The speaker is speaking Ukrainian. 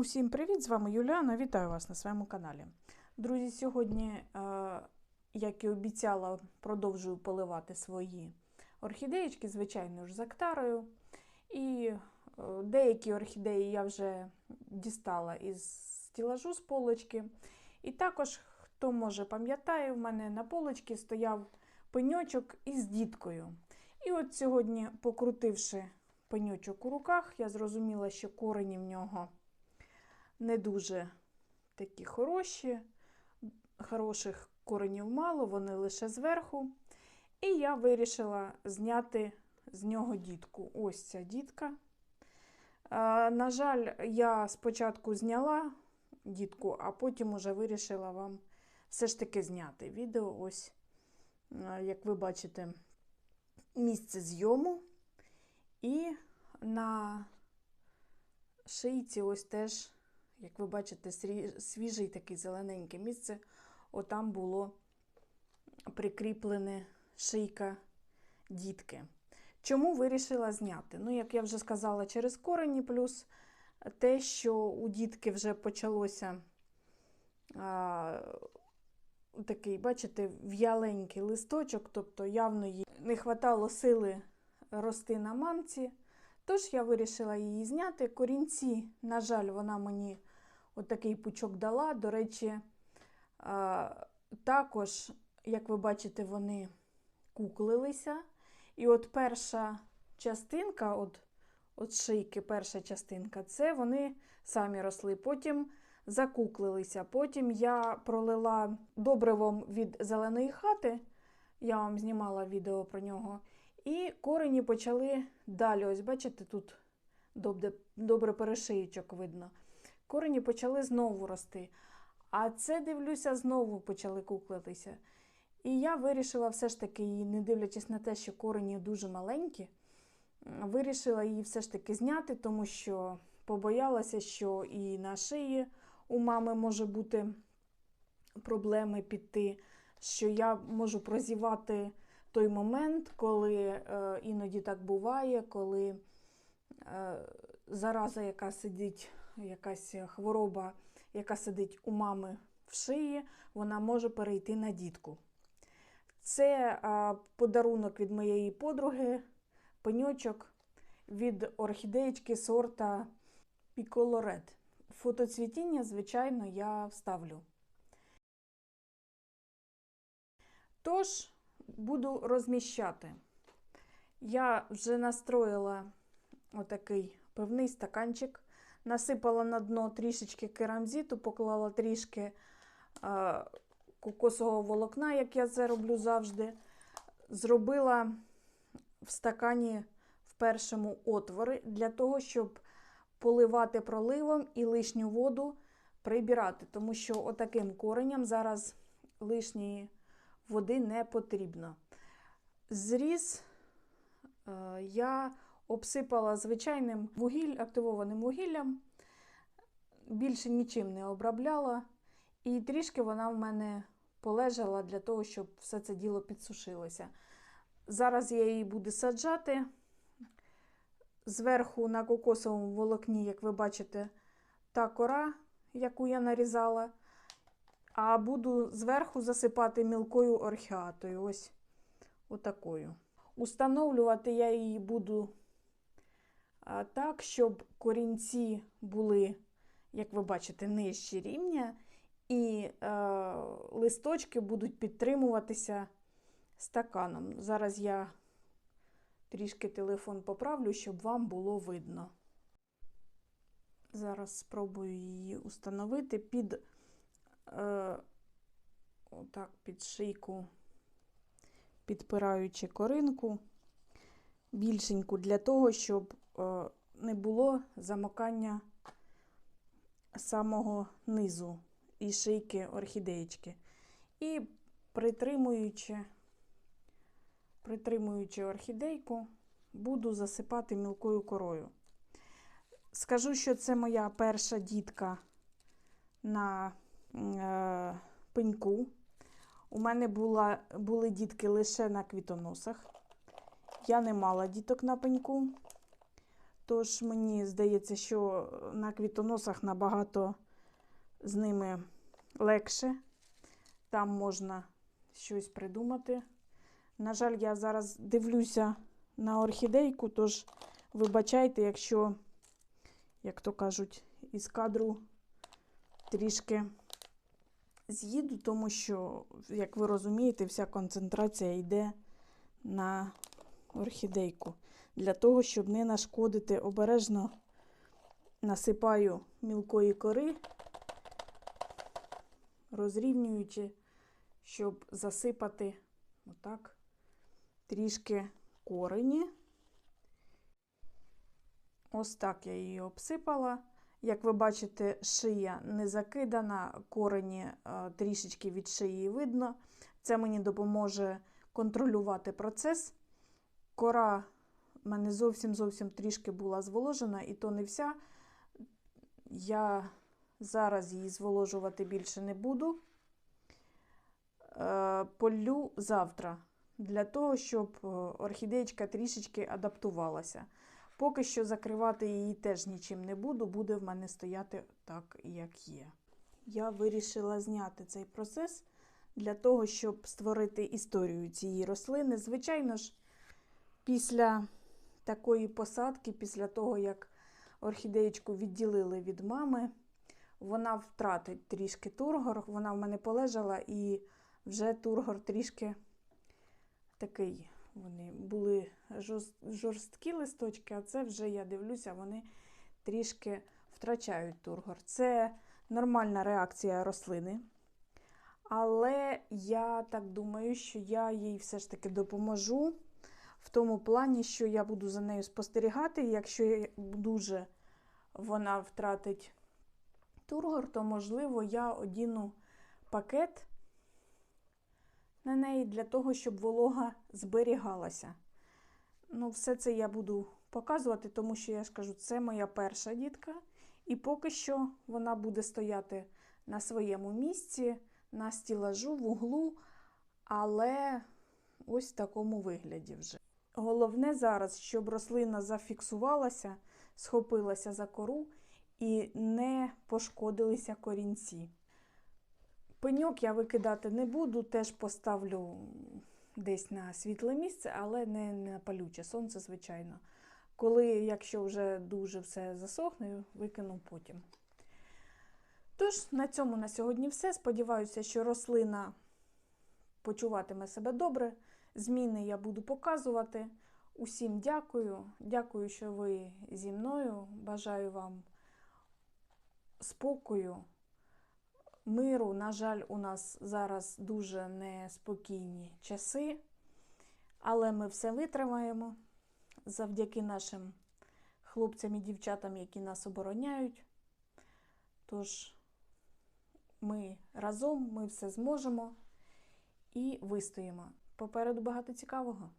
Усім привіт! З вами Юліана. Вітаю вас на своєму каналі. Друзі, сьогодні, е, як і обіцяла, продовжую поливати свої орхідеєчки, звичайно ж, з актарою. І е, деякі орхідеї я вже дістала із стілажу з полочки. І також, хто може пам'ятає, в мене на полочці стояв пеньочок із діткою. І от сьогодні, покрутивши пеньочок у руках, я зрозуміла, що корені в нього не дуже такі хороші, хороших коренів мало, вони лише зверху. І я вирішила зняти з нього дітку. Ось ця дітка. На жаль, я спочатку зняла дітку, а потім уже вирішила вам все ж таки зняти відео. Ось, як ви бачите, місце зйому. І на шийці ось теж як ви бачите, свіжий такий зелененьке місце, отам було прикріплене шийка дітки. Чому вирішила зняти? Ну, як я вже сказала, через корені, плюс те, що у дітки вже почалося а, такий, бачите, в'яленький листочок, тобто явно їй не вистачало сили рости на мамці. Тож я вирішила її зняти. Корінці, на жаль, вона мені отакий пучок дала. До речі, також, як ви бачите, вони куклилися. І от перша частинка, от, от шийки, перша частинка, це вони самі росли. Потім закуклилися. Потім я пролила добривом від зеленої хати, я вам знімала відео про нього. І корені почали далі. Ось, бачите, тут добре, добре перешиючок видно корені почали знову рости. А це, дивлюся, знову почали куклитися. І я вирішила все ж таки, не дивлячись на те, що корені дуже маленькі, вирішила її все ж таки зняти, тому що побоялася, що і на шиї у мами може бути проблеми піти, що я можу прозівати той момент, коли е, іноді так буває, коли е, зараза, яка сидить якась хвороба, яка сидить у мами в шиї, вона може перейти на дітку. Це подарунок від моєї подруги, пеньочок від орхідеєчки сорта Red. Фотоцвітіння, звичайно, я вставлю. Тож, буду розміщати. Я вже настроїла отакий певний стаканчик насипала на дно трішечки керамзиту, поклала трішки а, кокосового волокна, як я це роблю завжди. Зробила в стакані в першому отвори для того, щоб поливати проливом і лишню воду прибирати, тому що отаким коренням зараз лишньої води не потрібно. Зріз е, я обсипала звичайним вугіль, активованим вугіллям, більше нічим не обробляла. І трішки вона в мене полежала для того, щоб все це діло підсушилося. Зараз я її буду саджати. Зверху на кокосовому волокні, як ви бачите, та кора, яку я нарізала. А буду зверху засипати мілкою орхіатою. Ось отакою. Установлювати я її буду так, щоб корінці були, як ви бачите, нижчі рівня, і е, листочки будуть підтримуватися стаканом. Зараз я трішки телефон поправлю, щоб вам було видно. Зараз спробую її установити під е, отак, під шийку, підпираючи коринку, більшеньку, для того, щоб не було замокання самого низу і шийки орхідеєчки. І притримуючи, притримуючи орхідейку, буду засипати мілкою корою. Скажу, що це моя перша дітка на е, пеньку. У мене була, були дітки лише на квітоносах. Я не мала діток на пеньку. Тож мені здається, що на квітоносах набагато з ними легше. Там можна щось придумати. На жаль, я зараз дивлюся на орхідейку, тож вибачайте, якщо, як то кажуть, із кадру трішки з'їду, тому що, як ви розумієте, вся концентрація йде на орхідейку. Для того, щоб не нашкодити, обережно насипаю мілкої кори, розрівнюючи, щоб засипати отак трішки корені. Ось так я її обсипала. Як ви бачите, шия не закидана, корені е, трішечки від шиї видно. Це мені допоможе контролювати процес. Кора в мене зовсім зовсім трішки була зволожена, і то не вся. Я зараз її зволожувати більше не буду. Е, Полю завтра для того, щоб е, орхідеєчка трішечки адаптувалася. Поки що закривати її теж нічим не буду, буде в мене стояти так, як є. Я вирішила зняти цей процес для того, щоб створити історію цієї рослини. Звичайно ж, після такої посадки, після того, як орхідеєчку відділили від мами, вона втратить трішки тургор. Вона в мене полежала і вже тургор трішки такий. Вони були жорсткі листочки, а це вже я дивлюся, вони трішки втрачають тургор. Це нормальна реакція рослини. Але я так думаю, що я їй все ж таки допоможу в тому плані, що я буду за нею спостерігати. Якщо дуже вона втратить тургор, то можливо я одіну пакет на неї для того, щоб волога зберігалася. Ну, все це я буду показувати, тому що я ж кажу, це моя перша дітка, і поки що вона буде стояти на своєму місці, на стілажу, в углу, але ось в такому вигляді вже. Головне зараз, щоб рослина зафіксувалася, схопилася за кору і не пошкодилися корінці. Пеньок я викидати не буду, теж поставлю десь на світле місце, але не на палюче сонце, звичайно. Коли, якщо вже дуже все засохне, викину потім. Тож, на цьому на сьогодні все. Сподіваюся, що рослина почуватиме себе добре. Зміни я буду показувати. Усім дякую. Дякую, що ви зі мною. Бажаю вам спокою миру. На жаль, у нас зараз дуже неспокійні часи, але ми все витримаємо завдяки нашим хлопцям і дівчатам, які нас обороняють. Тож ми разом, ми все зможемо і вистоїмо. Попереду багато цікавого.